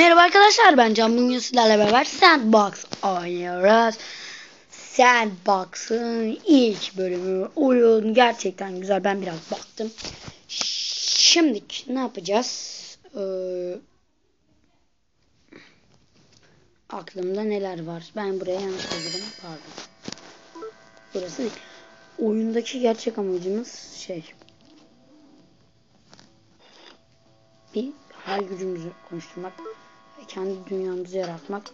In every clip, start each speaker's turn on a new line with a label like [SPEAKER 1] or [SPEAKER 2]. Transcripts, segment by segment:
[SPEAKER 1] Merhaba arkadaşlar ben Can bugün sizlerle beraber Sandbox oynuyoruz. Sandbox'ın ilk bölümü oyun gerçekten güzel ben biraz baktım. Şimdi ne yapacağız? Ee, aklımda neler var? Ben buraya yanlış yazdım pardon. Burası değil. Oyundaki gerçek amacımız şey. Bir hayal gücümüzü konuşturmak kendi dünyamızı yaratmak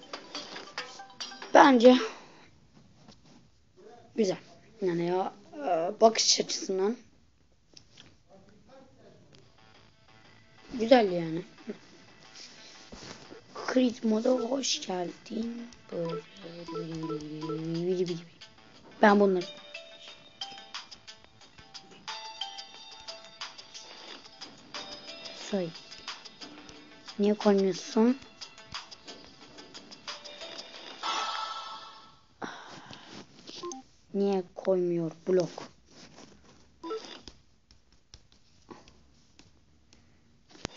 [SPEAKER 1] bence güzel. Yani ya e, bakış açısından güzel yani. Creed moda hoş geldin. Ben bunları Say. Niye koymuyorsun? Niye koymuyor blok?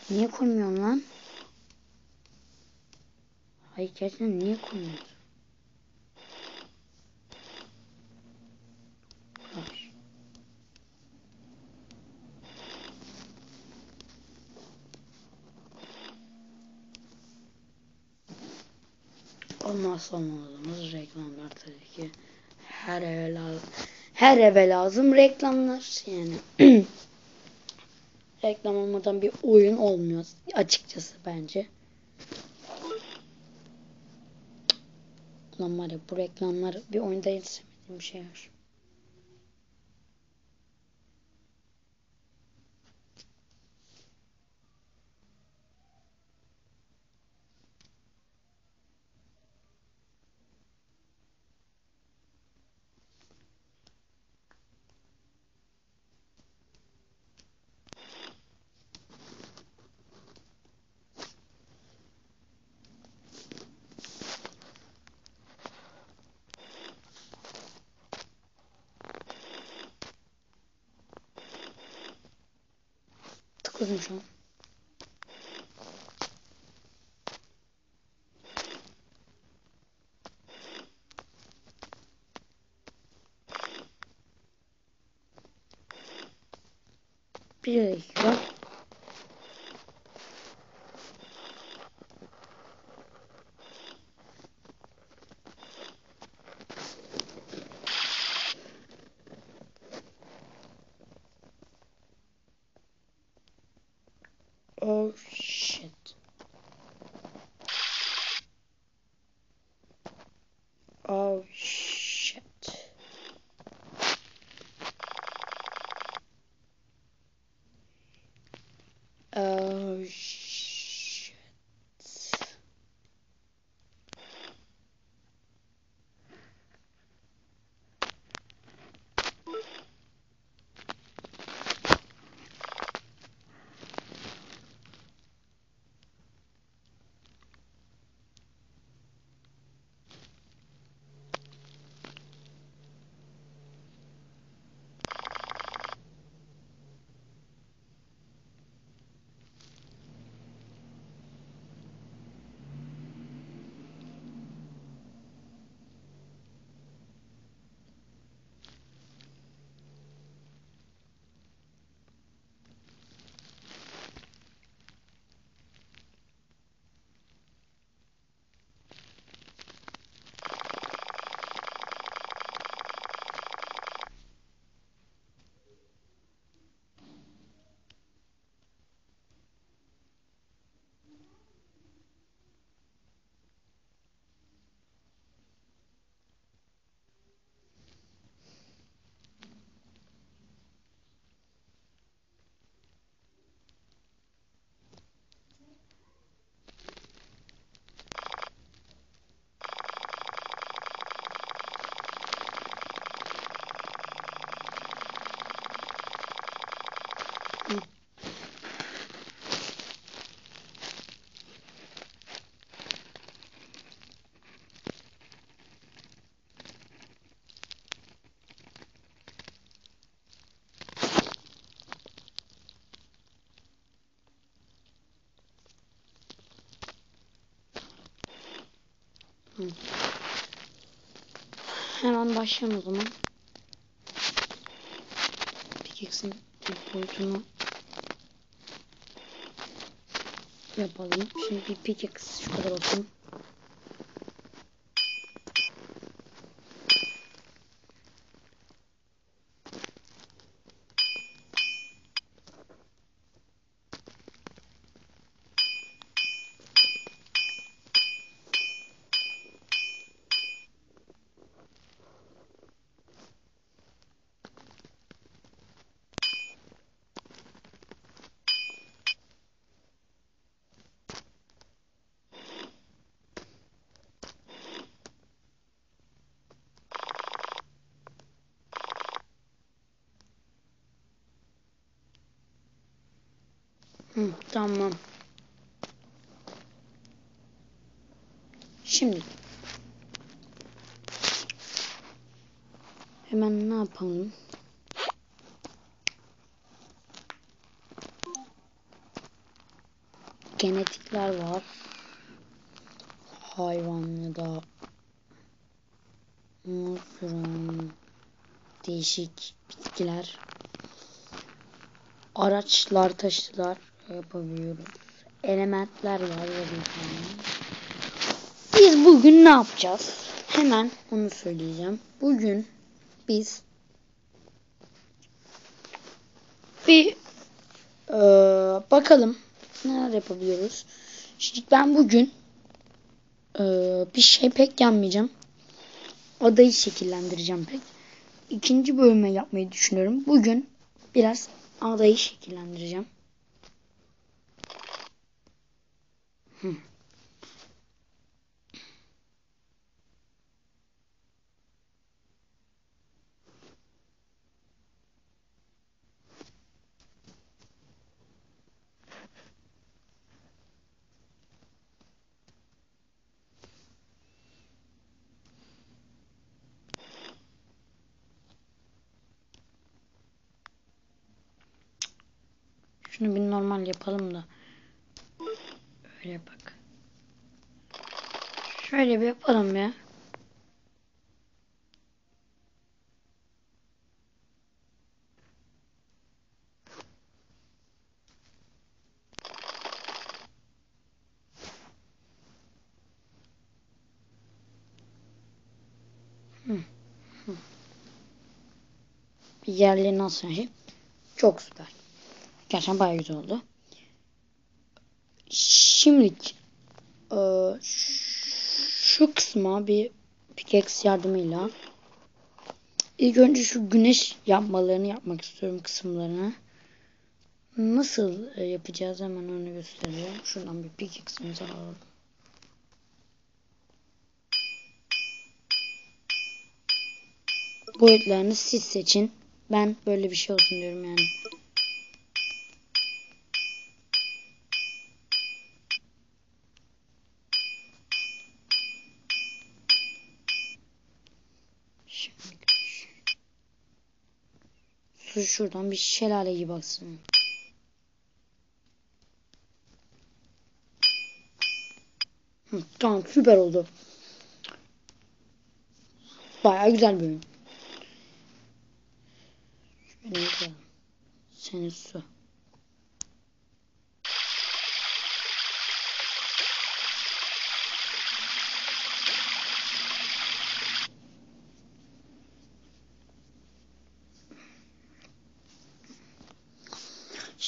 [SPEAKER 1] Niye koymuyorsun lan? Hayır gerçekten niye koymuyorsun? Hayır. Olmazsa olmazımız reklamlar tabii ki. Her eve lazım. Her eve lazım reklamlar yani. Reklam olmadan bir oyun olmuyor açıkçası bence. Ulan var ya bu reklamlar bir oyunda bir şey var. Tıkladım şu an. Bir dakika. Oh Hemen başlayalım o zaman. Pikex'in boyutunu yapalım. Şimdi pickaxe şu kadar olsun. Hı, tamam. Şimdi hemen ne yapalım? Genetikler var. Hayvanlı da mushroom değişik bitkiler araçlar yapabiliyoruz. Elementler var ya bir tane. Biz bugün ne yapacağız? Hemen onu söyleyeceğim. Bugün biz bir e, bakalım neler yapabiliyoruz. Şimdi ben bugün e, bir şey pek yapmayacağım. Adayı şekillendireceğim pek. İkinci bölüme yapmayı düşünüyorum. Bugün biraz adayı şekillendireceğim. Hı. Şunu bir normal yapalım da. Öyle bak. Şöyle bir yapalım ya. Bir yerleri nasıl şey? Çok süper. Gerçekten bayağı güzel oldu. Şimdi e, şu kısma bir pickaxe yardımıyla ilk önce şu güneş yapmalarını yapmak istiyorum kısımlarını. Nasıl e, yapacağız hemen onu göstereceğim. Şuradan bir pickaxe'imizi alalım. Boyutlarını siz seçin. Ben böyle bir şey olsun diyorum yani. Su şuradan bir şelale gibi baksın. Hı, tamam süper oldu. Baya güzel oyun. Şöyle. Senin su.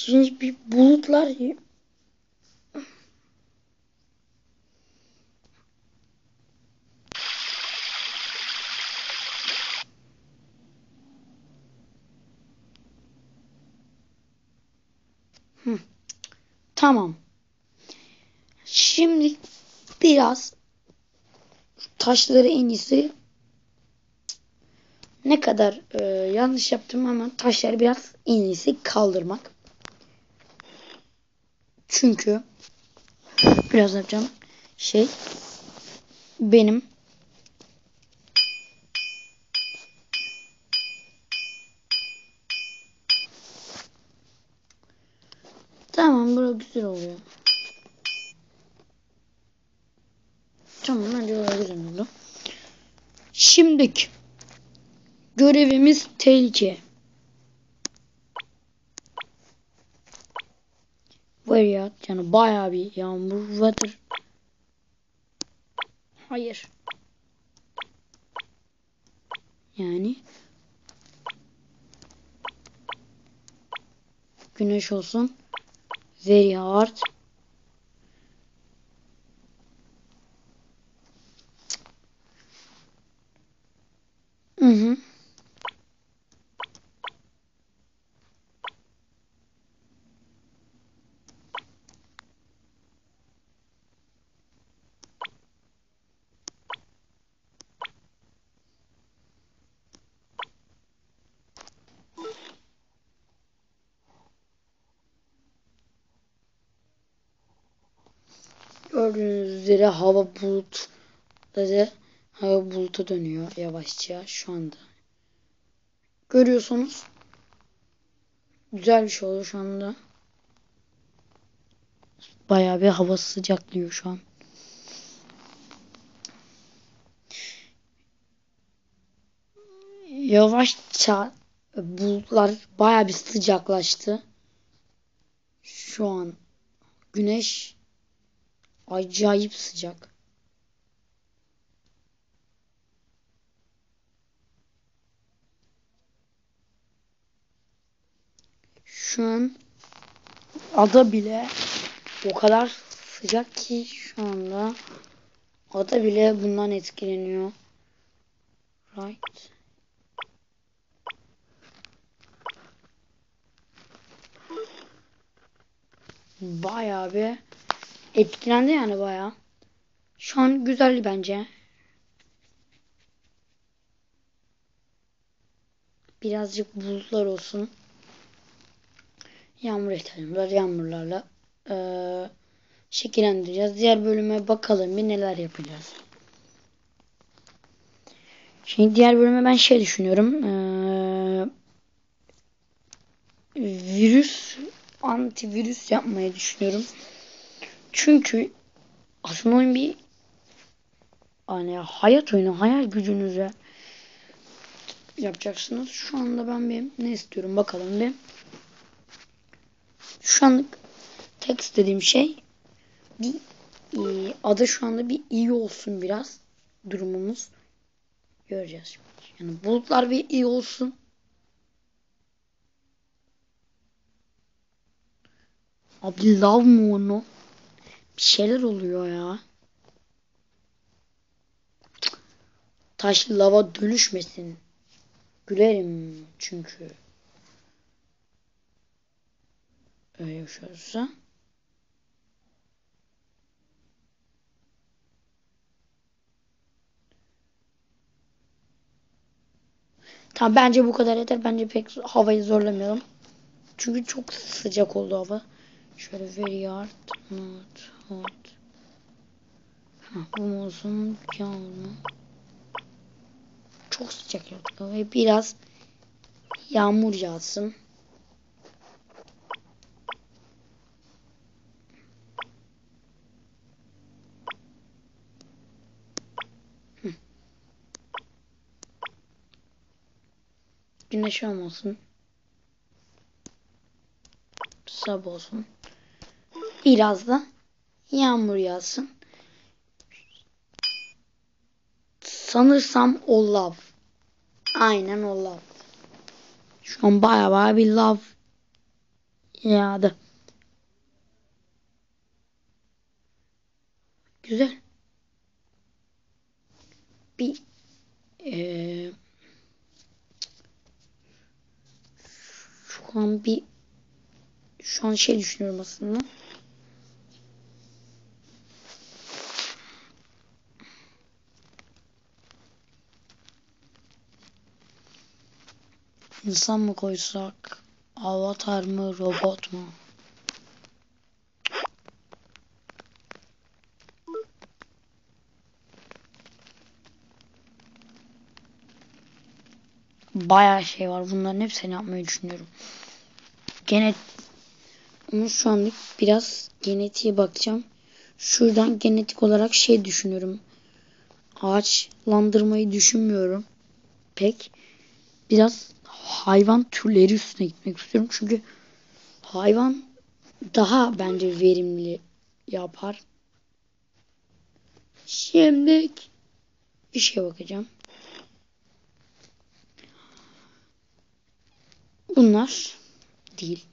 [SPEAKER 1] Şimdi bir bulutlar Hı. Tamam. Şimdi biraz taşları en iyisi ne kadar e, yanlış yaptım ama taşları biraz en iyisi kaldırmak. Çünkü biraz yapacağım şey benim Tamam bura güzel oluyor. Tamam hadi olabilir oldu. Şimdiki görevimiz tehlike. Var ya yani bayağı bir yağmur vardır. Hayır. Yani güneş olsun. Very hard. Hı Gördüğünüz üzere hava bulutları hava buluta dönüyor yavaşça şu anda. Görüyorsunuz. Güzel bir şey oldu şu anda. Bayağı bir hava sıcaklıyor şu an. Yavaşça bulutlar bayağı bir sıcaklaştı. Şu an güneş acayip sıcak. Şu an ada bile o kadar sıcak ki şu anda ada bile bundan etkileniyor. Right. Bayağı bir etkilendi yani bayağı. Şu an güzel bence. Birazcık bulutlar olsun. Yağmur ihtiyacımız. Yağmurlarla ee, şekillendireceğiz. Diğer bölüme bakalım bir neler yapacağız. Şimdi diğer bölüme ben şey düşünüyorum. Ee, virüs antivirüs yapmayı düşünüyorum. Çünkü aslında oyun bir hani hayat oyunu hayal gücünüze yapacaksınız. Şu anda ben bir ne istiyorum bakalım bir. Şu anlık tek istediğim şey bir e, adı şu anda bir iyi olsun biraz durumumuz. Göreceğiz. Yani bulutlar bir iyi olsun. Abi lav mı onu? Bir şeyler oluyor ya. Taş lava dönüşmesin. Gülerim çünkü. Öyle olursa. Tamam bence bu kadar yeter. Bence pek havayı zorlamayalım. Çünkü çok sıcak oldu hava. Şöyle very hard, not hot. Ha, bu yağmur mu? Çok sıcak yaptık ve biraz yağmur yağsın. Güneş olmasın. Sabah olsun. Biraz da yağmur yağsın. Sanırsam o love. Aynen o love. Şu an baya baya bir love yağdı. Güzel. Bir ee, şu an bir şu an şey düşünüyorum aslında. İnsan mı koysak? Avatar mı? Robot mu? Bayağı şey var. Bunların hepsini yapmayı düşünüyorum. Genet ama şu anlık biraz genetiğe bakacağım. Şuradan genetik olarak şey düşünüyorum. ağaçlandırmayı düşünmüyorum. Pek. Biraz hayvan türleri üstüne gitmek istiyorum. Çünkü hayvan daha bence verimli yapar. Şimdi bir şeye bakacağım. Bunlar değil.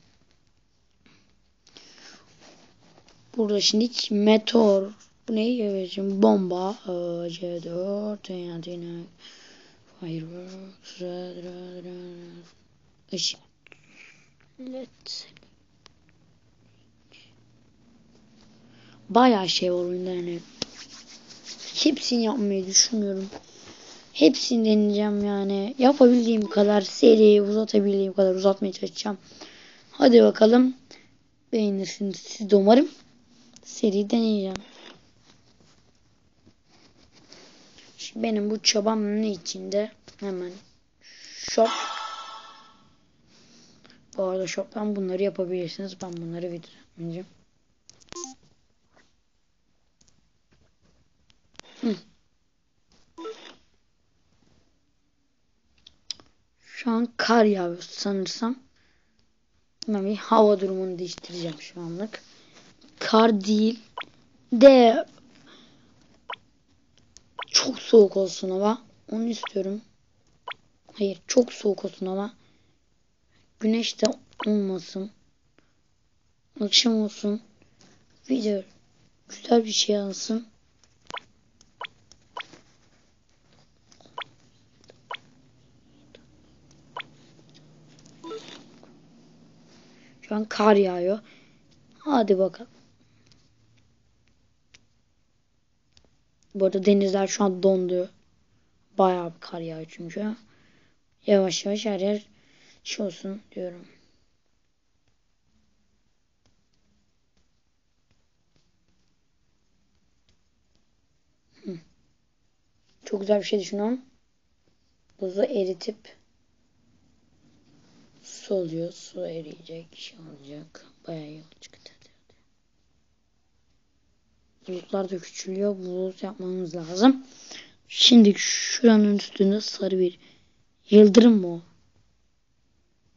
[SPEAKER 1] Burada şimdi meteor bu neyi yapacağım? Bomba C4 yani fireworks ışık led. Bayağı şey var oyunda yani. Hepsini yapmayı düşünmüyorum hepsini deneyeceğim yani. Yapabildiğim kadar seri uzatabildiğim kadar uzatmaya çalışacağım. Hadi bakalım. Beğenirsiniz siz de umarım. Seri deneyeceğim Benim bu çabam ne içinde? Hemen shop. Bu arada shop'tan bunları yapabilirsiniz. Ben bunları videolayacağım. Şu an kar yağıyor sanırsam. Ben bir hava durumunu değiştireceğim şu anlık. Kar değil de çok soğuk olsun hava. Onu istiyorum. Hayır çok soğuk olsun hava. Güneş de olmasın. Akşam olsun. Video güzel bir şey alsın. Şu an kar yağıyor. Hadi bakalım. Bu arada denizler şu an dondu. Bayağı bir kar yağıyor çünkü. Yavaş yavaş her yer şey olsun diyorum. Çok güzel bir şey düşünüyorum. Buzu eritip su oluyor. Su eriyecek. Şey olacak. Bayağı iyi olacak. Bulutlar da küçülüyor. Bulut yapmamız lazım. Şimdi şuranın üstünde sarı bir yıldırım mı?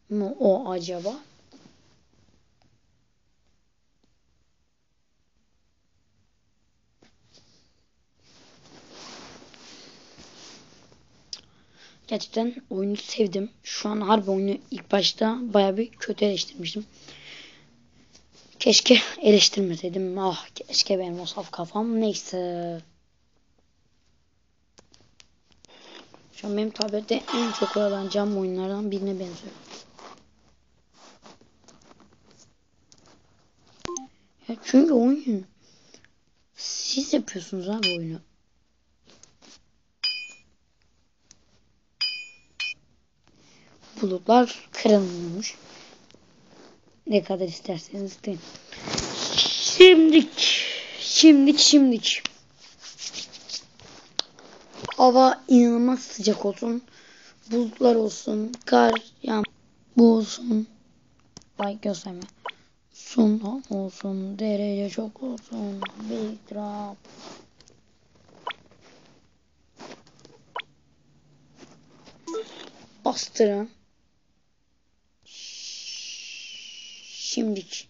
[SPEAKER 1] Mu o acaba? Gerçekten oyunu sevdim. Şu an harbi oyunu ilk başta baya bir kötü eleştirmiştim. Keşke eleştirmeseydim. Ah keşke benim o saf kafam. Neyse. Şu an benim tablette en çok oyalanacağım oyunlardan birine benziyor. Ya çünkü oyun siz yapıyorsunuz abi oyunu. Bulutlar kırılmış. Ne kadar isterseniz deyin. Şimdik. Şimdik şimdik. Hava inanılmaz sıcak olsun. Bulutlar olsun. Kar yağ bu olsun. Bay gösterme. Sun olsun. Derece çok olsun. Big drop. Bastırın. Şimdik.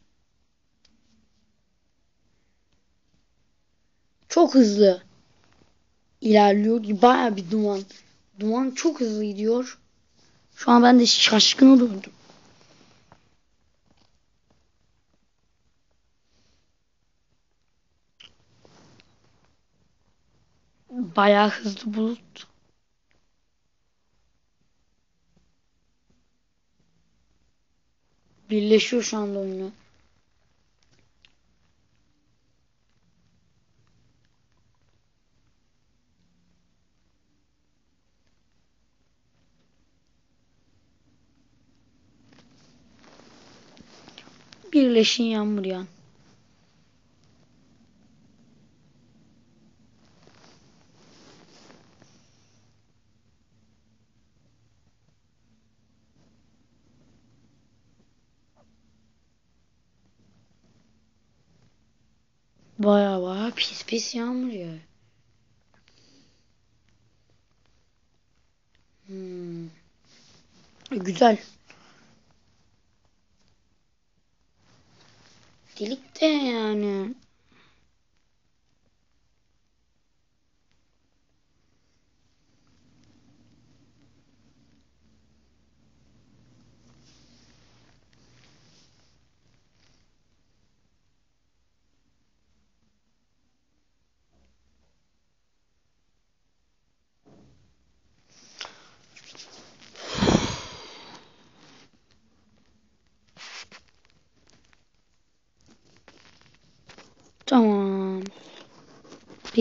[SPEAKER 1] Çok hızlı ilerliyor. Baya bir duman. Duman çok hızlı gidiyor. Şu an ben de şaşkına döndüm. Bayağı hızlı bulut. Birleşiyor şu anda oyunu. Birleşin yağmur yağan. Baya baya pis pis yağmur yağıyor. Hmm. Güzel. Delik de yani.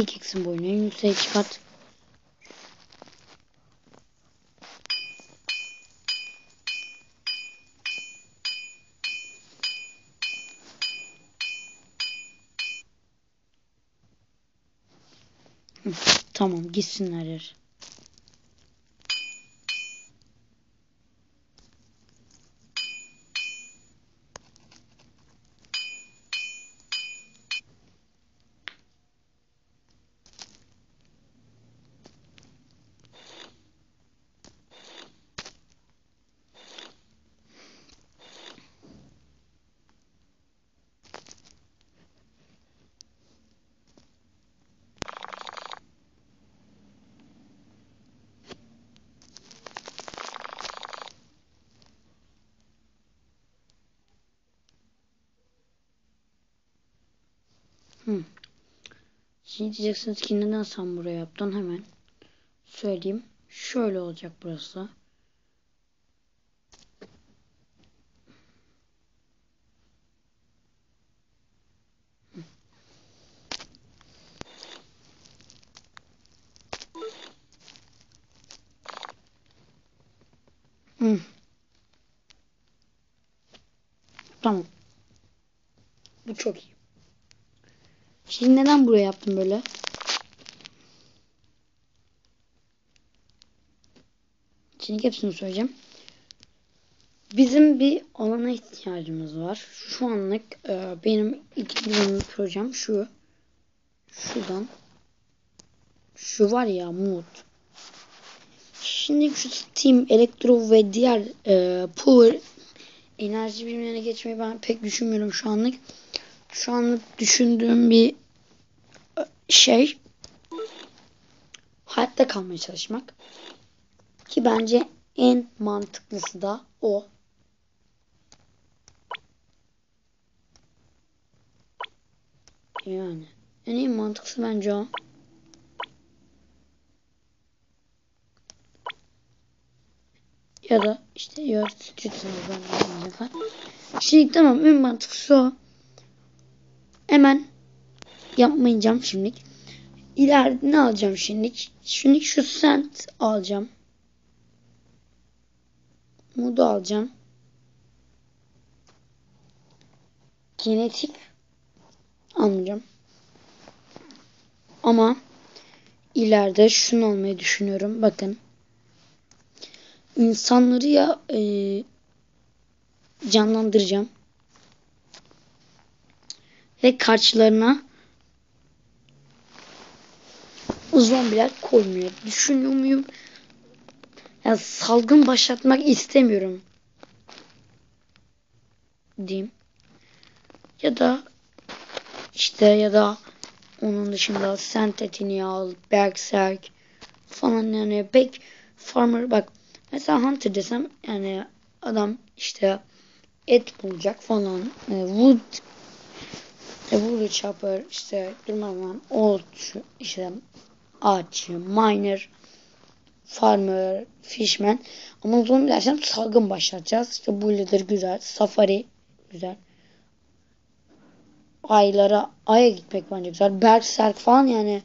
[SPEAKER 1] Pickaxe'in boyunu en yükseğe çıkart. Tamam gitsinler yer. Hı. Şimdi diyeceksiniz ki neden sen buraya yaptın hemen söyleyeyim. Şöyle olacak burası. Hı. Tamam. Bu çok iyi. Şimdi neden buraya yaptım böyle? Şimdi hepsini söyleyeceğim. Bizim bir alana ihtiyacımız var. Şu anlık e, benim ikinci bölümlük projem şu. Şuradan. Şu var ya mood. Şimdi şu Steam, Elektro ve diğer e, Power enerji birimlerine geçmeyi ben pek düşünmüyorum şu anlık. Şu anlık düşündüğüm bir şey hayatta kalmaya çalışmak. Ki bence en mantıklısı da o. Yani en iyi mantıklısı bence o. Ya da işte ya tutuyorsunuz ben de falan. Şimdi tamam en mantıklısı o. Hemen yapmayacağım şimdilik. İleride ne alacağım şimdilik? Şimdilik şu sent alacağım. Modu alacağım. Genetik almayacağım. Ama ileride şunu almayı düşünüyorum. Bakın. İnsanları ya e, canlandıracağım. Ve karşılarına zombiler koymuyor. Düşünüyor muyum? Ya salgın başlatmak istemiyorum. Diyeyim. Ya da işte ya da onun dışında sentetini al, berserk falan yani pek farmer bak mesela hunter desem yani adam işte et bulacak falan e, wood e, wood chopper işte durmadan ot işte ağaççı miner farmer fishman ama zombi dersem salgın başlatacağız işte builder güzel safari güzel aylara aya gitmek bence güzel. Berserk falan yani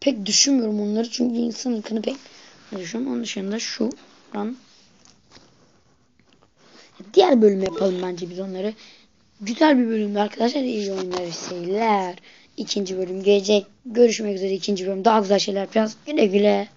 [SPEAKER 1] pek düşünmüyorum onları çünkü insan ırkını pek düşünüyorum. Onun dışında şu an diğer bölüm yapalım bence biz onları. Güzel bir bölümdü arkadaşlar. İyi oyunlar seyirler. İkinci bölüm gelecek. Görüşmek üzere ikinci bölüm. Daha güzel şeyler yapacağız. Güle güle.